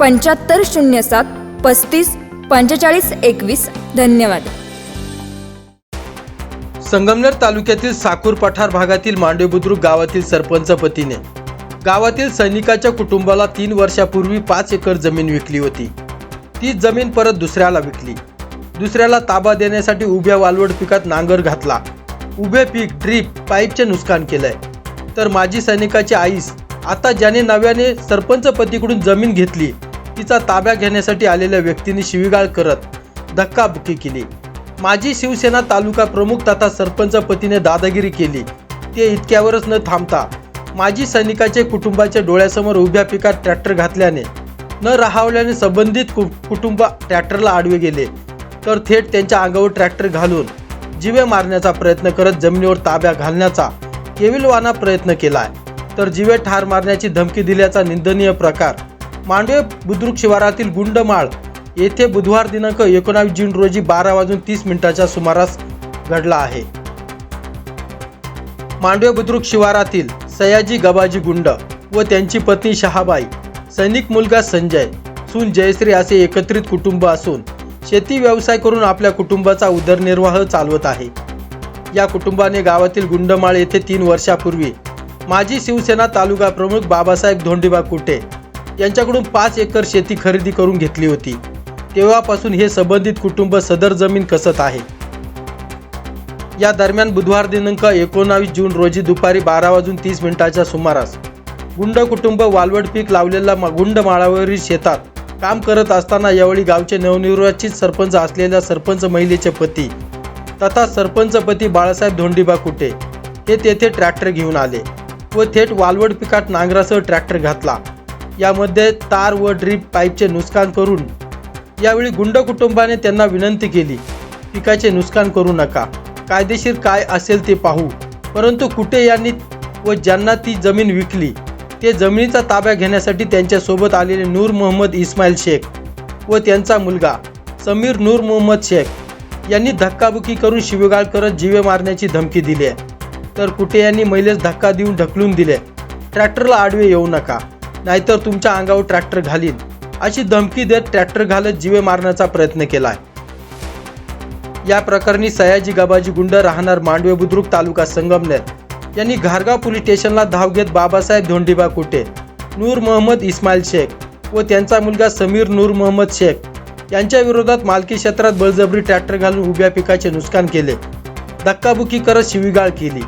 पंच्याहत्तर शून्य सात पस्तीस पंचेचाळीस एकवीस. धन्यवाद. संगमनेर तालुक्यातील साकूर पठार भागातील मांडवे बुद्रुक गावातील सरपंच पतीने गावातील सैनिकाच्या कुटुंबाला तीन वर्षापूर्वी पाच एकर जमीन विकली होती. ती जमीन परत दुसऱ्याला विकली. दुसऱ्याला ताबा देण्यासाठी उभ्या वालवड पिकात नांगर घातला. उभे पीक ड्रीप पाईपचे नुकसान केलंय. तर माजी सैनिकाची आईस आता ज्याने नव्याने सरपंच पतीकडून जमीन घेतली तिचा ताब्या घेण्यासाठी आलेल्या व्यक्तीने शिवीगाळ करत धक्काबुक्की केली. माजी शिवसेना तालुका प्रमुख तथा सरपंच पतीने दादागिरी केली. ते इतक्यावरच न थांबता माजी सैनिकाचे कुटुंबाच्या डोळ्यासमोर उभ्या पिकात ट्रॅक्टर घातल्याने न राहावल्याने संबंधित कु कुटुंब ट्रॅक्टरला आडवे गेले. तर थेट त्यांच्या अंगावर ट्रॅक्टर घालून जिवे मारण्याचा प्रयत्न करत जमिनीवर ताब्या घालण्याचा केविलवाना प्रयत्न केलाय. तर जिवे ठार मारण्याची धमकी दिल्याचा निंदनीय प्रकार मांडवे बुद्रुक शिवारातील गुंडमाळ येथे बुधवार दिनांक एकोणावीस जून रोजी बारा वाजून तीस मिनिटाच्या सुमारास घडला आहे. मांडवे बुद्रुक शिवारातील सयाजी गबाजी गुंड व त्यांची पत्नी शहाबाई सैनिक मुलगा संजय सून जयश्री असे एकत्रित कुटुंब असून शेती व्यवसाय करून आपल्या कुटुंबाचा उदरनिर्वाह चालवत आहे. या कुटुंबाने गावातील गुंडमाळ येथे तीन वर्षापूर्वी माजी शिवसेना तालुका प्रमुख बाबासाहेब धोंडीबा कुटे यांच्याकडून पाच एकर शेती खरेदी करून घेतली होती. तेव्हापासून हे संबंधित कुटुंब सदर जमीन कसत आहे? या दरम्यान बुधवार दिनांक एकोणावीस जून रोजी दुपारी बारा वाजून तीस मिनिटाच्या सुमारास गुंड कुटुंब वालवड पीक लावलेल्या गुंड माळावरील शेतात काम करत असताना यावेळी गावचे नवनिर्वाचित सरपंच असलेल्या सरपंच महिलेचे पती तथा सरपंच पती बाळासाहेब धोंडीबा कुटे हे तेथे ट्रॅक्टर घेऊन आले व थेट वालवड पिकात नांगरासह ट्रॅक्टर घातला. यामध्ये तार व ड्रीप पाईपचे नुकसान करून यावेळी गुंड कुटुंबाने त्यांना विनंती केली पिकाचे नुकसान करू नका कायदेशीर काय असेल ते पाहू. परंतु कुटे यांनी व ज्यांना ती जमीन विकली ते जमिनीचा ताब्या घेण्यासाठी त्यांच्यासोबत आलेले नूर मोहम्मद इस्माईल शेख व त्यांचा मुलगा समीर नूर मोहम्मद शेख यांनी धक्काबुक्की करून शिवेगाळ करत जीवे मारण्याची धमकी दिली आहे. तर कुटे यांनी महिलेस धक्का देऊन ढकलून दिले? ट्रॅक्टरला आडवे येऊ नका. नाहीतर तुमच्या अंगावर ट्रॅक्टर घालीन. अशी धमकी देत ट्रॅक्टर घालत जीवे मारण्याचा प्रयत्न केलाय. या प्रकरणी सयाजी गबाजी गुंड राहणार मांडवे बुद्रुक तालुका संगमनेर. यांनी घारगाव पोलीस स्टेशनला धाव घेत बाबासाहेब धोंडीबा कुटे नूर मोहम्मद इस्माईल शेख व त्यांचा मुलगा समीर नूर मोहम्मद शेख यांच्या विरोधात मालकी क्षेत्रात बळजबरी ट्रॅक्टर घालून उभ्या पिकाचे नुकसान केले. धक्काबुक्की करत शिवीगाळ केली.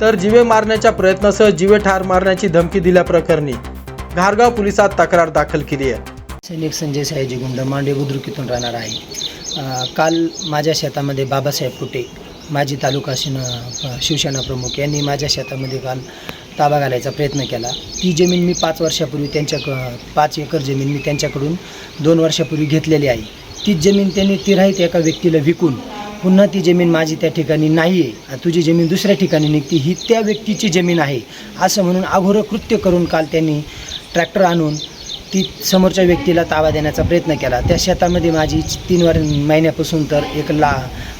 तर जिवे मारण्याच्या प्रयत्नासह जिवे ठार मारण्याची धमकी दिल्याप्रकरणी धारगाव पोलिसात तक्रार दाखल केली आहे. सैनिक संजय सयाजी गुंड मांडे बुद्रुकीतून राहणार आहे. काल माझ्या शेतामध्ये बाबासाहेब फुटे माजी तालुका शिवसेना प्रमुख यांनी माझ्या शेतामध्ये काल ताबा घालायचा प्रयत्न केला. ती जमीन मी पाच वर्षापूर्वी त्यांच्या पाच एकर जमीन मी त्यांच्याकडून दोन वर्षापूर्वी घेतलेली आहे. तीच जमीन त्यांनी तिराहीत एका व्यक्तीला विकून पुन्हा ती जमीन माझी त्या ठिकाणी नाही आहे तुझी जमीन दुसऱ्या ठिकाणी निघते ही त्या व्यक्तीची जमीन आहे असं म्हणून अघोरं कृत्य करून काल त्यांनी ट्रॅक्टर आणून ती समोरच्या व्यक्तीला ताबा देण्याचा प्रयत्न केला. त्या शेतामध्ये माझी तीन वर महिन्यापासून तर एक ला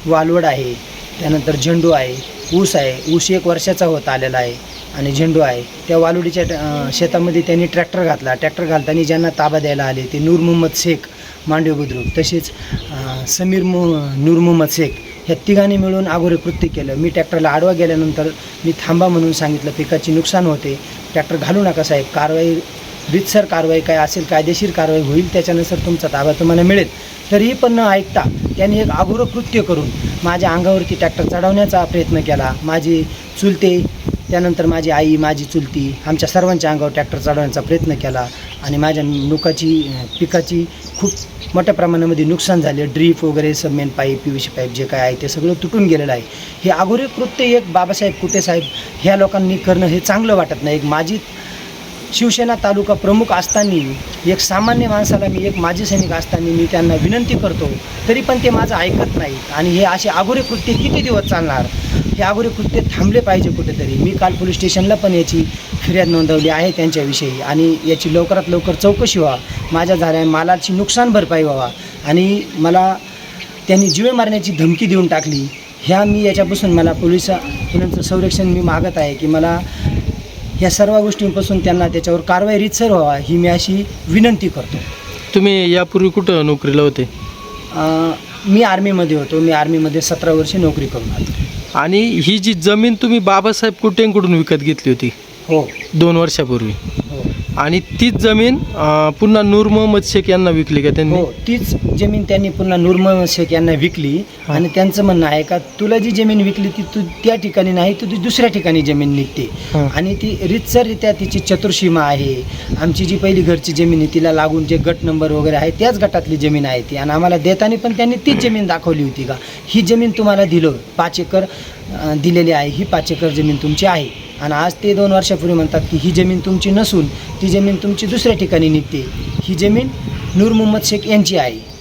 वालवड आहे त्यानंतर झेंडू आहे ऊस आहे ऊस एक वर्षाचा होत आलेला आहे आणि झेंडू आहे. त्या वालुडीच्या शेतामध्ये त्यांनी ट्रॅक्टर घातला. ट्रॅक्टर घालताना ज्यांना ताबा द्यायला आले ते नूर मोहम्मद शेख मांडवे बुद्रुक तसेच समीर मो नूर मोहम्मद शेख ह्या तिघांनी मिळून अगोदर कृत्य केलं. मी ट्रॅक्टरला आडवा गेल्यानंतर मी थांबा म्हणून सांगितलं पिकाची नुकसान होते. ट्रॅक्टर घालू नका साहेब. कारवाई रितसर कारवाई काय असेल कायदेशीर कारवाई होईल त्याच्यानुसार तुमचा ताबा तुम्हाला मिळेल. तरीही पण न ऐकता त्यांनी एक अघोर कृत्य करून माझ्या अंगावरती ट्रॅक्टर चढवण्याचा प्रयत्न केला. माझी चुलते त्यानंतर माझी आई माझी चुलती आमच्या सर्वांच्या अंगावर ट्रॅक्टर चढवण्याचा प्रयत्न केला आणि माझ्या नुकाची पिकाची खूप मोठ्या प्रमाणामध्ये नुकसान झाले. ड्रीप वगैरे समेन pipe P V C pipe जे काय आहे ते सगळं तुटून गेलेलं आहे. हे अघोरी कृत्य एक बाबासाहेब कुटे साहेब ह्या लोकांनी करणं हे चांगलं वाटत नाही. एक माझी शिवसेना तालुका प्रमुख असताना एक सामान्य माणसाला मी एक माजी सैनिक असताना मी त्यांना विनंती करतो तरी पण ते माझं ऐकत नाही आणि हे असे आगोरे कृत्य किती दिवस चालणार? हे आगोरे कृत्य थांबले पाहिजे कुठेतरी. मी काल पोलीस स्टेशनला पण याची फिर्याद नोंदवली आहे त्यांच्याविषयी. आणि याची लवकरात लवकर चौकशी व्हा माझ्या झाल्या मालाची नुकसान भरपाई व्हावा. आणि मला त्यांनी जीवे मारण्याची धमकी देऊन टाकली. ह्या मी याच्यापासून मला पोलिसा पोलिसांचं संरक्षण मी मागत आहे की मला या सर्व गोष्टींपासून त्यांना त्याच्यावर कारवाई रीतसर व्हावा ही मी अशी विनंती करतो. तुम्ही यापूर्वी कुठं नोकरीला होते? अं, मी आर्मीमध्ये होतो. मी आर्मीमध्ये सतरा वर्षे नोकरी करून आलो. आणि ही जी जमीन तुम्ही बाबासाहेब कुटेंकडून विकत घेतली होती? हो. दोन वर्षापूर्वी. आणि तीच जमीन अं, पुन्हा नूर मोहम्मद शेख यांना विकली का त्यांनी? हो तीच जमीन त्यांनी पुन्हा नूरमल शेख यांना विकली. आणि त्यांचं म्हणणं आहे का तुला जी जमीन विकली ती तू त्या ठिकाणी नाही तू ती दुसऱ्या ठिकाणी जमीन निघते. हा. आणि ती रितसररित्या तिची चतुर्सीमा आहे. आमची जी पहिली घरची जमीन आहे तिला लागून जे गट नंबर वगैरे आहे त्याच गटातली जमीन आहे ती. आणि आम्हाला देताना पण त्यांनी तीच जमीन दाखवली होती का. ही जमीन तुम्हाला दिलं पाच एकर अं, दिलेली आहे ही पाच एकर जमीन तुमची आहे. आणि आज ते दोन वर्षापूर्वी म्हणतात की ही जमीन तुमची नसून ती जमीन तुमची दुसऱ्या ठिकाणी निघते. ही जमीन नूर मोहम्मद शेख यांची आहे.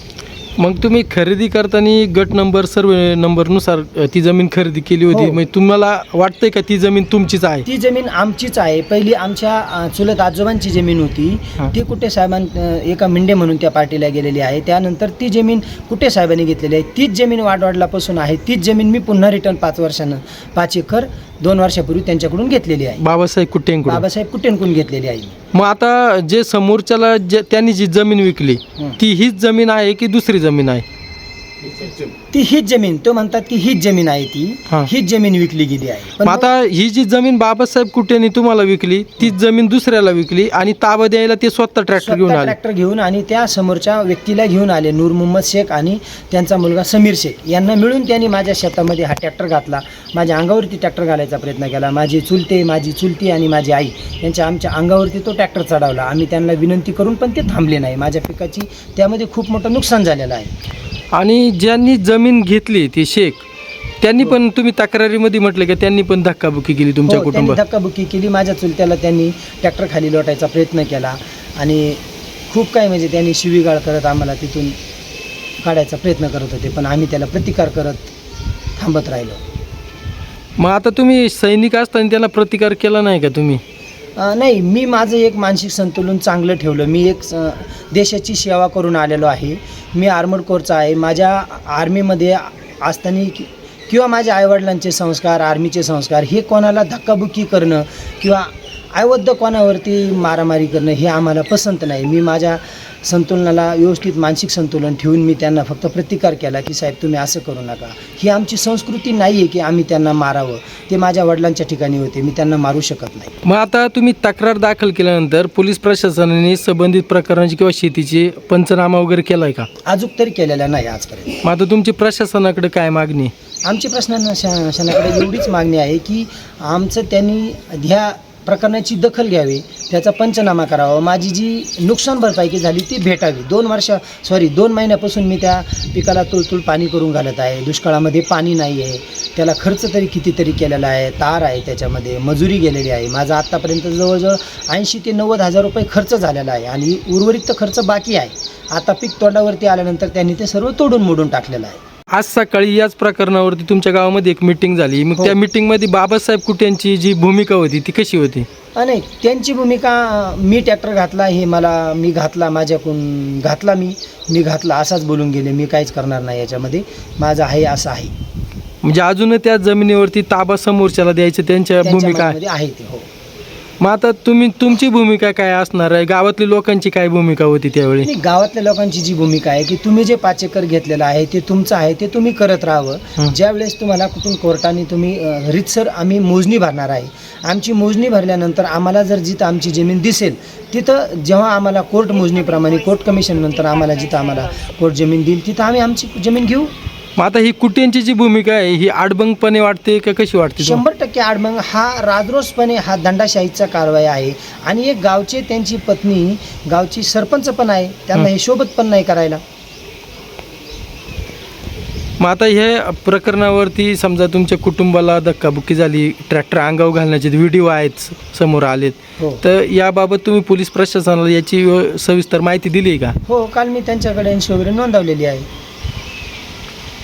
मग तुम्ही खरेदी करताना गट नंबर सर्व नंबरनुसार ती जमीन खरेदी केली होती. हो. मग तुम्हाला वाटतंय का ती जमीन तुमचीच आहे? ती जमीन आमचीच आहे. पहिली आमच्या अ, चुलत आजोबांची जमीन होती. हा. ती कुठे साहेबां अ, एका मिंडे म्हणून त्या पार्टीला गेलेली आहे. त्यानंतर ती जमीन कुठे साहेबांनी घेतलेली आहे? तीच जमीन वाडवाडलापासून आहे. तीच जमीन मी पुन्हा रिटर्न पाच वर्षानं पाच एकर दोन वर्षापूर्वी त्यांच्याकडून घेतलेली आहे. बाबासाहेब कुटेंकडून बाबासाहेब कुटेंकडून घेतलेली आहे? मग आता जे समोरच्याला जे त्यांनी जी जमीन विकली हं. ती हीच जमीन आहे की दुसरी जमीन आहे ती हीच जमीन तो म्हणतात की हीच जमीन आहे ती. हा. हीच जमीन विकली गेली आहे. पण मग आता ही जी जमीन बाबासाहेब कुटेनी तुम्हाला विकली तीच जमीन दुसऱ्याला विकली आणि ताबा द्यायला ते स्वतः ट्रॅक्टर घेऊन आले. ट्रॅक्टर घेऊन आणि त्या समोरच्या व्यक्तीला घेऊन आले नूर मोहम्मद शेख आणि त्यांचा मुलगा समीर शेख. यांना मिळून त्यांनी माझ्या शेतामध्ये हा ट्रॅक्टर घातला. माझ्या अंगावरती ट्रॅक्टर घालायचा प्रयत्न केला. माझी चुलते माझी चुलती आणि माझी आई यांच्या आमच्या अंगावरती तो ट्रॅक्टर चढवला. आम्ही त्यांना विनंती करून पण ते थांबले नाही. माझ्या पिकाची त्यामध्ये खूप मोठं नुकसान झालेलं आहे. आणि ज्यांनी जमीन घेतली ती शेख त्यांनी पण तुम्ही तक्रारीमध्ये म्हटलं की त्यांनी पण धक्काबुक्की केली तुमच्या हो, त्यांनी कुटुंबात. धक्काबुक्की केली माझ्या चुलत्याला त्यांनी ट्रॅक्टर खाली लोटायचा प्रयत्न केला आणि खूप काही म्हणजे त्यांनी शिवीगाळ करत आम्हाला तिथून काढायचा प्रयत्न करत होते पण आम्ही त्याला प्रतिकार करत थांबत राहिलो. मग आता तुम्ही सैनिक असताना त्याला प्रतिकार केला नाही का तुम्ही? नाही मी माझं एक मानसिक संतुलन चांगलं ठेवलं. मी एक स- देशाची सेवा करून आलेलो आहे. मी आर्मड कोरचा आहे. माझ्या आर्मीमध्ये असताना कि- किंवा माझ्या आईवडिलांचे संस्कार आर्मीचे संस्कार हे कोणाला धक्काबुक्की करणं किंवा अवैध कोणावरती मारामारी करणं हे आम्हाला पसंत नाही. मी माझ्या संतुलनाला व्यवस्थित मानसिक संतुलन ठेवून मी त्यांना फक्त प्रतिकार केला की साहेब तुम्ही असं करू नका. ही आमची संस्कृती नाही आहे की आम्ही त्यांना मारावं. ते माझ्या वडिलांच्या ठिकाणी होते. मी त्यांना मारू शकत नाही. मग आता तुम्ही तक्रार दाखल केल्यानंतर पोलीस प्रशासनाने संबंधित प्रकरणाची किंवा शेतीची पंचनामा वगैरे केलाय का? अजून तरी केलेला नाही आजपर्यंत. मग आता तुमची प्रशासनाकडे काय मागणी? आमची प्रशासनाकडे एवढीच मागणी आहे की आमचं त्यांनी ह्या प्रकरणाची दखल घ्यावी त्याचा पंचनामा करावा. माझी जी नुकसान भरपाईकी झाली ती भेटावी. दोन वर्ष सॉरी दोन महिन्यापासून मी त्या पिकाला तुळतुळ पाणी करून घालत आहे. दुष्काळामध्ये पाणी नाही आहे. त्याला खर्च तरी कितीतरी केलेला आहे. तार आहे त्याच्यामध्ये. मजुरी गेलेली आहे. माझा आत्तापर्यंत जवळजवळ ऐंशी ते नव्वद हजार रुपये खर्च झालेला आहे आणि उर्वरित खर्च बाकी आहे. आता पीक तोंडावरती आल्यानंतर त्यांनी ते सर्व तोडून मोडून टाकलेलं आहे. आज सकाळी याच प्रकरणावरती तुमच्या गावामध्ये एक मिटिंग झाली. मग हो. त्या मिटिंगमध्ये बाबासाहेब कुट्यांची जी भूमिका होती ती कशी होती? अ, नाही त्यांची भूमिका मी ट्रॅक्टर घातला हे मला मी घातला माझ्याकडून घातला मी मी घातला असाच बोलून गेले मी काहीच करणार नाही याच्यामध्ये. माझं आहे असं आहे. म्हणजे अजूनही त्या जमिनीवरती ताबा समोरच्याला द्यायचं त्यांच्या त्यांच्या भूमिका मनामध्ये आहे ते हो. मग आता तुम्ही तुमची भूमिका काय असणार आहे? गावातल्या लोकांची काय भूमिका होती त्यावेळी? आणि गावातल्या लोकांची जी भूमिका आहे की तुम्ही जे पाच एकर घेतलेलं आहे ते तुमचं आहे ते तुम्ही करत राहावं. ज्या वेळेस तुम्हाला कुठून कोर्टाने तुम्ही अ, रीतसर आम्ही मोजणी भरणार आहे. आमची मोजणी भरल्यानंतर आम्हाला जर जिथं आमची जमीन दिसेल तिथं जेव्हा आम्हाला कोर्ट मोजणीप्रमाणे कोर्ट कमिशन नंतर आम्हाला जिथं आम्हाला कोर्ट जमीन देईल तिथं आम्ही आमची जमीन घेऊ. मग आता ही कुट्यांची जी भूमिका आहे ही आडबंगपणे वाटते का कशी वाटते तुम्हाला? शंभर टक्के आडमंग हा राजरोसपणे हा दंडाशाहीचा कारवाई आहे. आणि एक गावचे त्यांची पत्नी गावची सरपंच पण आहे. त्यांना हे. शोभत पण नाही करायला. मग आता हे प्रकरणावरती समजा तुमच्या कुटुंबाला धक्काबुक्की झाली ट्रॅक्टर अंगावर घालण्याचे व्हिडिओ आहेत समोर आलेत हो. तर याबाबत तुम्ही पोलीस प्रशासनाला याची अ, सविस्तर माहिती दिली का? हो काल मी त्यांच्याकडे यांची वगैरे नोंदवलेली आहे.